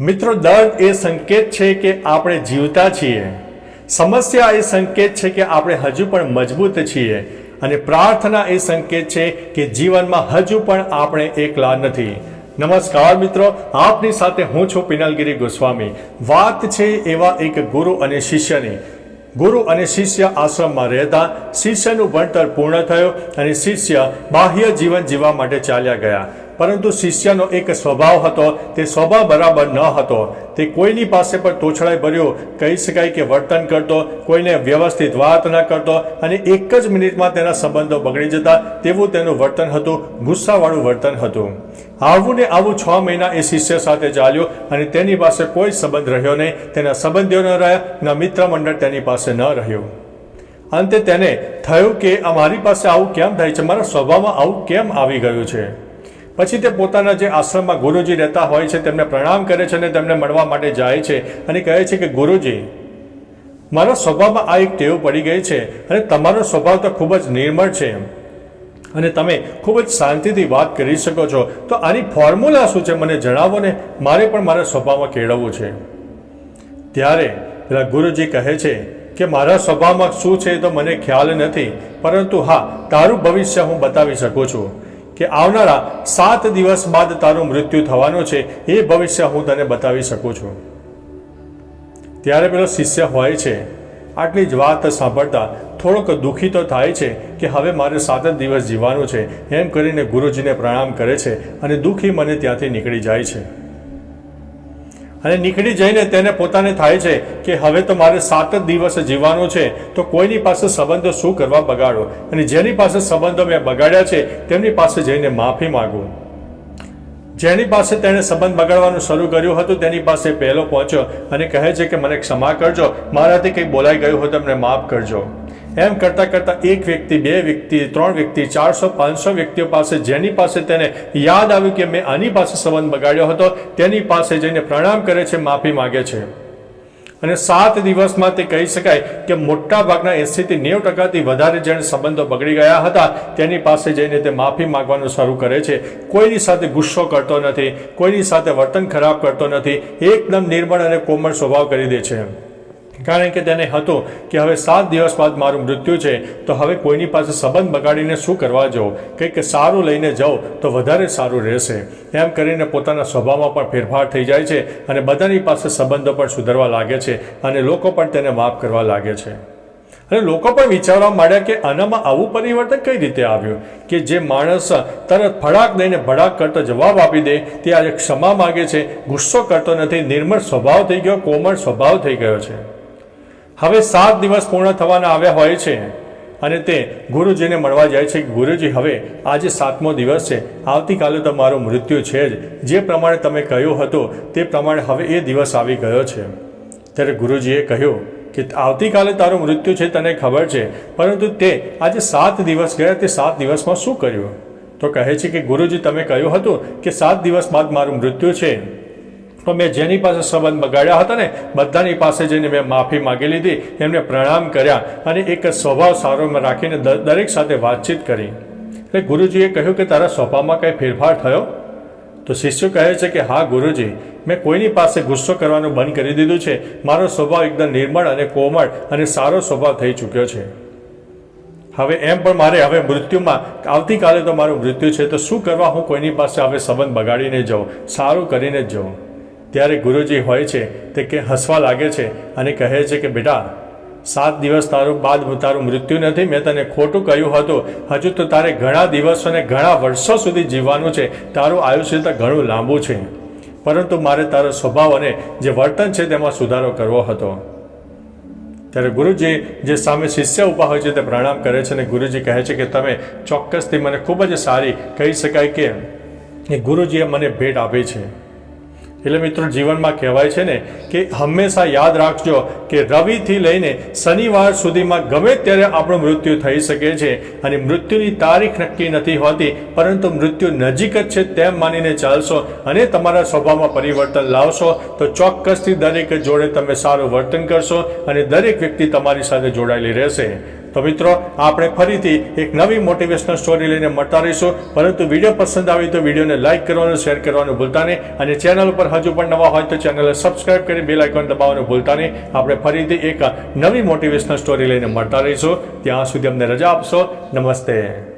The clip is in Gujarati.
મિત્રો દર્દ એ સંકેત છે કે આપણે જીવતા છીએ. સમસ્યા એ સંકેત છે કે આપણે હજુ પણ મજબૂત છીએ. અને પ્રાર્થના એ સંકેત છે કે જીવનમાં હજુ પણ આપણે એકલા નથી. નમસ્કાર મિત્રો, આપની સાથે હું છું પિનલગીરી ગોસ્વામી. વાત છે એવા એક ગુરુ અને શિષ્યની. ગુરુ અને શિષ્ય આશ્રમમાં રહેતા, શિષ્યનું ભણતર પૂર્ણ થયું અને શિષ્ય બાહ્ય જીવન જીવવા માટે ચાલ્યા ગયા. પરંતુ શિષ્યનો એક સ્વભાવ હતો, તે સ્વભાવ બરાબર ન હતો. તે કોઈની પાસે પણ તોછડાઈ ભર્યો, કહી શકાય કે વર્તન કરતો, કોઈને વ્યવસ્થિત વાત ન કરતો અને એક જ મિનિટમાં તેના સંબંધો બગડી જતા તેવું તેનું વર્તન હતું, ગુસ્સાવાળું વર્તન હતું. આવું ને આવું છ મહિના એ શિષ્ય સાથે ચાલ્યો અને તેની પાસે કોઈ સંબંધ રહ્યો નહીં, તેના સંબંધીઓ ન રહ્યા, ન મિત્ર મંડળ તેની પાસે ન રહ્યું. અંતે તેને થયું કે અમારી પાસે આવું કેમ થાય છે, મારા સ્વભાવમાં આવું કેમ આવી ગયું છે? પછી તે પોતાના જે આશ્રમમાં ગુરુજી રહેતા હોય છે, તેમને પ્રણામ કરે છે અને તેમને મળવા માટે જાય છે અને કહે છે કે, ગુરુજી, મારા સ્વભાવમાં આ એક ટેવ પડી ગઈ છે અને તમારો સ્વભાવ તો ખૂબ જ નિર્મળ છે. અને તમે ખૂબ જ શાંતિથી વાત કરી શકો છો. તો આની ફોર્મ્યુલા શું છે? મને જણાવો ને, મારે પણ મારા સ્વભાવમાં કેળવવું છે. ત્યારે પેલા ગુરુજી કહે છે કે, મારા સ્વભાવમાં શું છે તો મને ખ્યાલ નથી, પરંતુ હા, તારું ભવિષ્ય હું બતાવી શકું છું. કે આવનારા સાત દિવસ બાદ તારું મૃત્યુ થવાનું છે. એ ભવિષ્ય હું તને બતાવી શકું છું. ત્યારે પેલો શિષ્ય હોય છે. આટલી જ વાત સાંભળતા થોડોક દુઃખી તો થાય છે કે હવે મારે સાત જ દિવસ જીવવાનું છે. એમ કરીને ગુરુજીને પ્રણામ કરે છે અને દુઃખી મને ત્યાંથી નીકળી જાય છે. અને નીકળી જઈને તેને પોતાને થાય છે કે હવે તો મારે સાત જ દિવસ જીવવાનું છે, તો કોઈની પાસે સંબંધો શું કરવા બગાડો? અને જેની પાસે સંબંધો મેં બગાડ્યા છે, તેમની પાસે જઈને માફી માગું. જેની પાસે તેણે સંબંધ બગાડવાનું શરૂ કર્યું હતું, તેની પાસે પહેલો પહોંચ્યો અને કહે છે કે, મને ક્ષમા કરજો. મારાથી કંઈ બોલાઈ ગયું હોય તમને માફ કરજો. એમ કરતા કરતા એક વ્યક્તિ, બે વ્યક્તિ, ત્રણ વ્યક્તિ, ચારસો, પાંચસો વ્યક્તિઓ પાસે જેની પાસે તેને યાદ આવ્યું કે મેં આની પાસે સંબંધ બગાડ્યો હતો, તેની પાસે જઈને પ્રણામ કરે છે, માફી માગે છે. અને સાત દિવસમાં તે કહી શકાય કે મોટા ભાગના એંસીથી નેવું ટકાથી વધારે જેણે સંબંધો બગડી ગયા હતા, તેની પાસે જઈને તે માફી માંગવાનું શરૂ કરે છે. કોઈની સાથે ગુસ્સો કરતો નથી, કોઈની સાથે વર્તન ખરાબ કરતો નથી, એકદમ નિર્મળ અને કોમળ સ્વભાવ કરી દે છે. કારણ કે તેને હતું કે હવે સાત દિવસ બાદ મારું મૃત્યુ છે, તો હવે કોઈની પાસે સંબંધ બગાડીને શું કરવા જવું? કંઈક સારું લઈને જાઓ તો વધારે સારું રહેશે. એમ કરીને પોતાના સ્વભાવમાં પણ ફેરફાર થઈ જાય છે અને બધાની પાસે સંબંધો પણ સુધરવા લાગે છે અને લોકો પણ તેને માફ કરવા લાગે છે. અને લોકો પણ વિચારવા માંડ્યા કે આનામાં આવું પરિવર્તન કઈ રીતે આવ્યું? કે જે માણસ તરત ફડાક દઈને ભડાક કરતો જવાબ આપી દે, તે આજે ક્ષમા માગે છે, ગુસ્સો કરતો નથી, નિર્મળ સ્વભાવ થઈ ગયો, કોમળ સ્વભાવ થઈ ગયો છે. હવે સાત દિવસ પૂર્ણ થવાના આવ્યા હોય છે અને તે ગુરુજીને મળવા જાય છે કે ગુરુજી, હવે આજે સાતમો દિવસ છે. આવતીકાલે તો મારું મૃત્યુ છે જ. જે પ્રમાણે તમે કહ્યું હતું, તે પ્રમાણે હવે એ દિવસ આવી ગયો છે. ત્યારે ગુરુજીએ કહ્યું કે આવતીકાલે તારું મૃત્યુ છે તને ખબર છે, પરંતુ તે આજે સાત દિવસ ગયા, તે સાત દિવસમાં શું કર્યું? તો કહે છે કે ગુરુજી, તમે કહ્યું હતું કે સાત દિવસ બાદ મારું મૃત્યુ છે. તો મેં જેની પાસે સંબંધ બગાડ્યા હતા ને, બધાની પાસે જઈને મેં માફી માગી લીધી, એમને પ્રણામ કર્યા અને એક સ્વભાવ સારો રાખીને દરેક સાથે વાતચીત કરી. એટલે ગુરુજીએ કહ્યું કે તારા સ્વભાવમાં કંઈ ફેરફાર થયો? તો શિષ્ય કહે છે કે, હા, ગુરુજી, મેં કોઈની પાસે ગુસ્સો કરવાનું બંધ કરી દીધું છે. મારો સ્વભાવ એકદમ નિર્મળ અને કોમળ અને સારો સ્વભાવ થઈ ચૂક્યો છે. હવે એમ પણ મારે હવે મૃત્યુમાં, આવતીકાલે તો મારું મૃત્યુ છે, તો શું કરવા હું કોઈની પાસે હવે સંબંધ બગાડીને જાઉં? સારું કરીને જ જાઉં. ત્યારે ગુરુજી હોય છે તે કે હસવા લાગે છે અને કહે છે કે, બેટા, સાત દિવસ તારું બાદ તારું મૃત્યુ નથી, મેં તને ખોટું કહ્યું હતું. હજુ તો તારે ઘણા દિવસો અને ઘણા વર્ષો સુધી જીવવાનું છે. તારું આયુષ્ય તો ઘણું લાંબુ છે. પરંતુ મારે તારો સ્વભાવ અને જે વર્તન છે તેમાં સુધારો કરવો હતો. ત્યારે ગુરુજી જે સામે શિષ્ય ઊભા હોય છે તે પ્રણામ કરે છે અને ગુરુજી કહે છે કે, તમે ચોક્કસથી મને ખૂબ જ સારી કહી શકાય કે ગુરુજીએ મને ભેટ આપી છે. એટલે મિત્રો જીવનમાં કહેવાય છે ને કે હંમેશા યાદ રાખજો કે રવિથી લઈને શનિવાર સુધીમાં ગમે ત્યારે આપણું મૃત્યુ થઈ શકે છે અને મૃત્યુની તારીખ નક્કી નથી હોતી, પરંતુ મૃત્યુ નજીક જ છે તેમ માનીને ચાલશો અને તમારા સ્વભાવમાં પરિવર્તન લાવશો. તો ચોક્કસથી દરેક જોડે તમે સારું વર્તન કરશો અને દરેક વ્યક્તિ તમારી સાથે જોડાયેલી રહેશે. તો મિત્રો, આપણે ફરીથી એક નવી મોટિવેશનલ સ્ટોરી લઈને મળતા રહીશું. પરંતુ વીડિયો પસંદ આવી તો વિડીયોને લાઇક કરવાનું શેર કરવાનું ભૂલતા નહીં. અને ચેનલ ઉપર હજુ પણ નવા હોય તો ચેનલને સબસ્ક્રાઇબ કરી બેલ આઇકોન દબાવવાનું ભૂલતા નહીં. આપણે ફરીથી એક નવી મોટિવેશનલ સ્ટોરી લઈને મળતા રહીશું. ત્યાં સુધી અમને રજા આપશો. નમસ્તે.